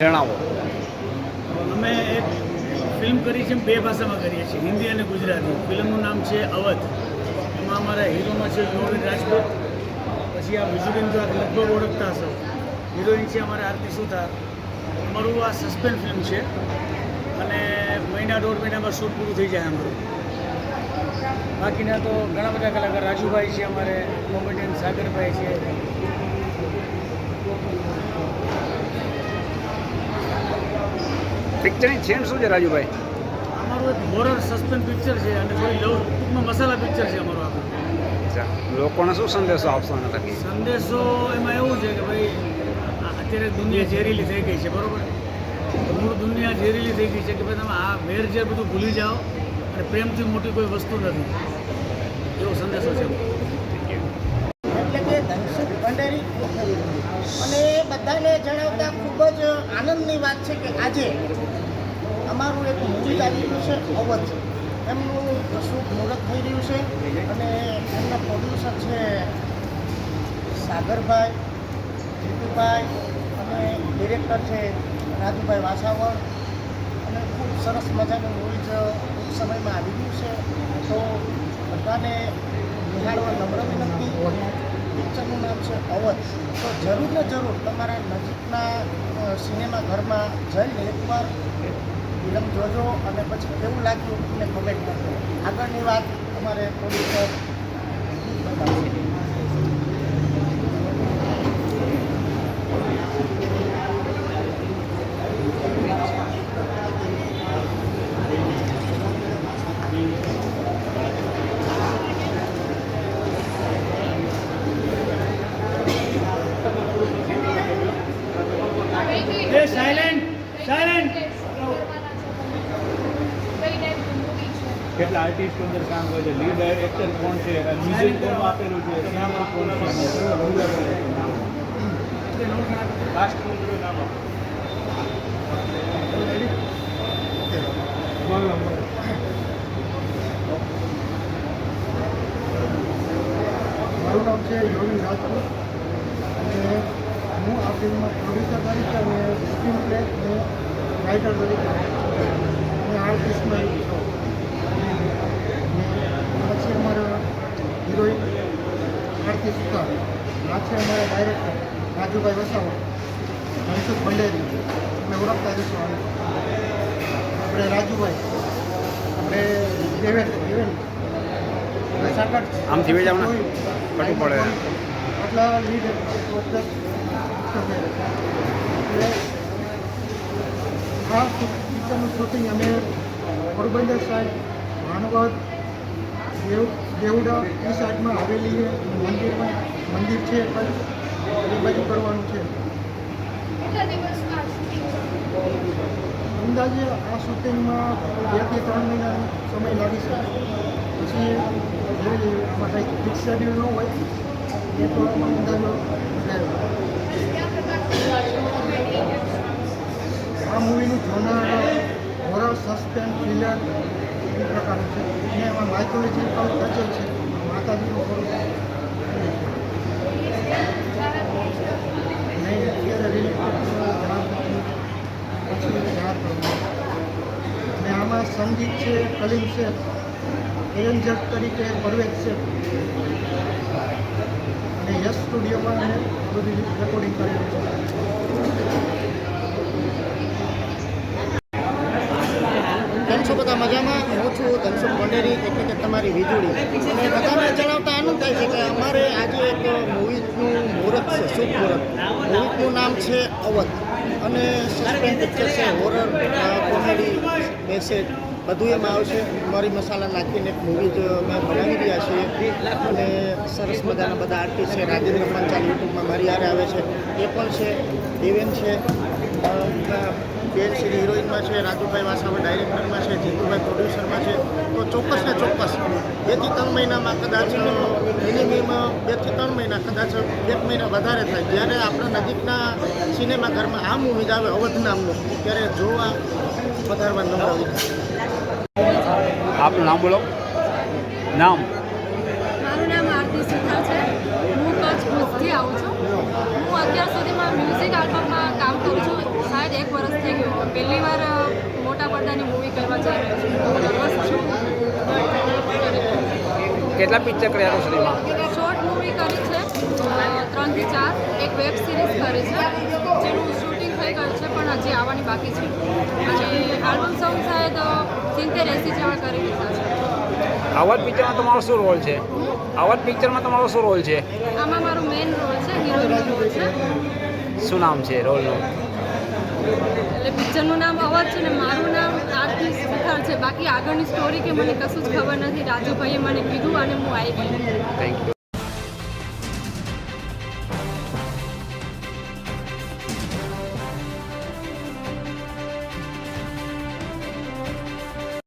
જણાવો. અમે એક ફિલ્મ કરી છે બે ભાષામાં કરીએ છીએ હિન્દી અને ગુજરાતી. ફિલ્મનું નામ છે અવધ. એમાં અમારા હીરોમાં છે ગોવિંદ રાજપૂત. પછી આ વિજુબેન તો લગભગ ઓળખતા હશો. હિરોઈન છે અમારા આરતી સુથાર. અમારું આ સસ્પેન્સ ફિલ્મ છે. અને મહિના દોઢ મહિનામાં શૂટ પૂરું થઈ જાય અમારું. બાકીના તો ઘણા બધા કલાકાર રાજુભાઈ છે અમારે કોમેડિયન સાગરભાઈ છે. પિક્ચરની છેન શું છે રાજુભાઈ? અમારું એક હોરર સસ્પેન્સ પિક્ચર છે અને થોડી લવ ટૂંકમાં મસાલા પિક્ચર છે અમારું આપણું લોકોને શું સંદેશો આપશો સંદેશો એમાં એવું છે કે ભાઈ અત્યારે દુનિયા ઝેરીલી થઈ ગઈ છે બરોબર? મૂળ દુનિયા ઝેરીલી થઈ ગઈ છે કે ભાઈ તમે આ વેર જે બધું ભૂલી જાઓ અને પ્રેમથી મોટી કોઈ વસ્તુ નથી. એવો સંદેશો છે. એટલે કે ધનસુખ અને બધાને જણાવતા ખૂબ જ આનંદની વાત છે કે આજે અમારું એક મૂવી આવી રહ્યું છે, અવધ. એમનું શુભ મુહૂર્ત થઈ રહ્યું છે અને એમના પ્રોડ્યુસર છે સાગરભાઈ, જીતુભાઈ અને ડિરેક્ટર છે રાજુભાઈ વાસાવળ. અને ખૂબ સરસ મજાનું મૂવી જ ટૂંક સમયમાં આવી ગયું છે. તો બધાને નિહાળવા નમ્ર વિનંતી. પિક્ચરનું નામ છે અવધ. તો જરૂર ને જરૂર તમારા નજીકના સિનેમા ઘરમાં જઈને એકવાર ફિલ્મ જોજો અને પછી કેવું લાગ્યું એને કમેન્ટ કરજો. આગળની વાત અમારે પ્રોડ્યુસર બતાવશે. કેટલા આર્ટિસ્ટ અંદર કામ કરે છે? લીડ એક્ટર કોણ છે? મ્યુઝિક કોણ આપેલું છે? સિનેમા કોણ છે? લાસ્ટ નામ. મારું નામ છે યોગી રાજપૂત. અને હું આ ફિલ્મમાં પ્રોડ્યુસર તરીકે અને સ્ક્રીન પ્લે અને રાઇટર તરીકે અને આર્ટિસ્ટમાં છું અને પછી અમારા હિરોઈન આરતી સુતાર આ અમારા ડાયરેક્ટર રાજુભાઈ વસાવા મનસુખ ભંડેરી અમે ઓળખતા જશું આને. આપણે રાજુભાઈ આપણે દેવેન દેવેન. આમથી. પડે. આટલા લીડ એટલે આ પિક્ચરનું શૂટિંગ અમે પોરબંદર સાહેબ ભાણવડ દેવ દેવડા એ સાઈડમાં આવેલી છે. મંદિરમાં મંદિર છે પણ એ બાજુ કરવાનું છે. અંદાજે આ શૂટિંગમાં બેથી ત્રણ મહિનાનો સમય લાગી શકે. પછી આમાં કંઈક ફિક્સ શેડ્યુલ ન હોય એ તો આમાં અંદાજો આ મૂવીનું જોનાર હોરર સસ્પેન્સ થ્રિલર એ પ્રકારનું છે. અને એમાં માઇથોલોજી પણ ખર્ચો છે. માતાજીનું રિલીઝ પછી અને આમાં સંગીત છે કલિંગ છે એરેન્જર તરીકે પરવેજ છે. અને યશ સ્ટુડિયોમાં મેં બધું રેકોર્ડિંગ કરેલું છે. મજામાં? છું ભંડેરી એટલે કે તમારી વીજળી. અને બધાને જણાવતા આનંદ થાય છે કે અમારે આજે એક મૂવીનું મુહૂર્ત છે, શુભ મુહૂર્ત. મૂવીનું નામ છે અવધ. અને સસ્પેન્સ પિક્ચર છે હોરર કોમેડી મેસેજ બધું એમાં આવશે. મરી મસાલા નાખીને એક મૂવી જ અમે બનાવી રહ્યા છીએ. અને સરસ મજાના બધા આર્ટિસ્ટ છે, રાજેન્દ્ર પંચાલ યુટ્યુબમાં મારી હારે આવે છે. એ પણ છે, દેવેન છે. અ, શ્રી હિરોઈનમાં છે રાજુભાઈ વાસાવા ડાયરેક્ટરમાં છે જીતુભાઈ પ્રોડ્યુસરમાં છે તો ચોક્કસ ને ચોક્કસ બેથી ત્રણ મહિનામાં કદાચ મિનિમમ બેથી ત્રણ મહિના કદાચ એક મહિના વધારે થાય. જ્યારે આપણા નજીકના સિનેમાઘરમાં આ મૂવી જ આવે અવધ નામનું ત્યારે જોવા વધારવા નંબર આવી. આપનું નામ બોલો? નામ? મારું નામ આરતી સુથાર છે. હું કચ્છ ભુજથી આવું છું. હું અત્યાર સુધીમાં મ્યુઝિક આલ્બમમાં કામ કરું છું. પહેલી વાર મોટા પડદાની મૂવી કરવા જઈ રહ્યો છું. કેટલા પિક્ચર કર્યા છે શોર્ટ મૂવી કરી છે ત્રણથી ચાર. એક વેબ સિરીઝ કરી છે જેનું શૂટિંગ થઈ ગયું છે પણ હજી આવવાની બાકી છે. અને આલ્બમ સોંગ સાહેબ સિત્તેર એસી જેવા કરી દીધા છે. આવાજ પિક્ચરમાં તમારો શું રોલ છે? આવાજ પિક્ચરમાં તમારો શું રોલ છે? આમાં મારો મેઇન રોલ છે હીરોઈન રોલ છે. શું નામ છે રોલનું એટલે પિક્ચરનું નામ અવાજ છે ને મારું નામ આરતી સુથાર છે. બાકી આગળની સ્ટોરી કે મને કશું જ ખબર નથી. રાજુભાઈએ મને કીધું અને હું આવી ગઈ.